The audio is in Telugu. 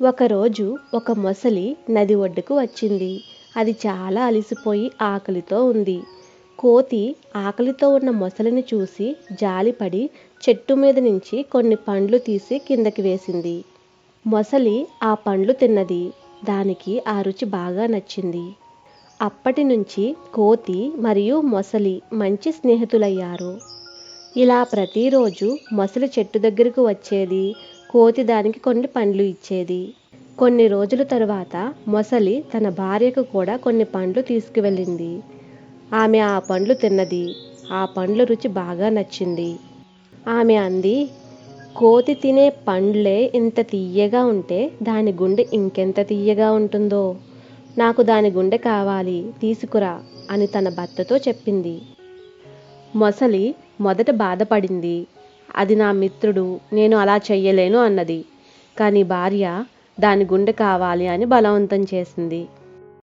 ఒకరోజు ఒక మొసలి నది ఒడ్డుకు వచ్చింది. అది చాలా అలసిపోయి ఆకలితో ఉంది. కోతి ఆకలితో ఉన్న మొసలిని చూసి జాలిపడి చెట్టు మీద నుంచి కొన్ని పండ్లు తీసి కిందకి వేసింది. మొసలి ఆ పండ్లు తిన్నది. దానికి ఆ రుచి బాగా నచ్చింది. అప్పటి నుంచి కోతి మరియు మొసలి మంచి స్నేహితులయ్యారు. ఇలా ప్రతిరోజు మొసలి చెట్టు దగ్గరకు వచ్చేది. కోతి దానికి కొన్ని పండ్లు ఇచ్చేది. కొన్ని రోజుల తరువాత మొసలి తన భార్యకు కూడా కొన్ని పండ్లు తీసుకువెళ్ళింది. ఆమె ఆ పండ్లు తిన్నది. ఆ పండ్ల రుచి బాగా నచ్చింది. ఆమె అంది కోతి తినే పండ్లే ఇంత తీయగా ఉంటే దాని గుండె ఇంకెంత తీయగా ఉంటుందో? నాకు దాని గుండె కావాలి తీసుకురా అని తన భర్తతో చెప్పింది. మొసలి మొదట బాధపడింది. అది నా మిత్రుడు నేను అలా చెయ్యలేను అన్నది. కానీ భార్య దాని గుండె కావాలి అని బలవంతం చేసింది.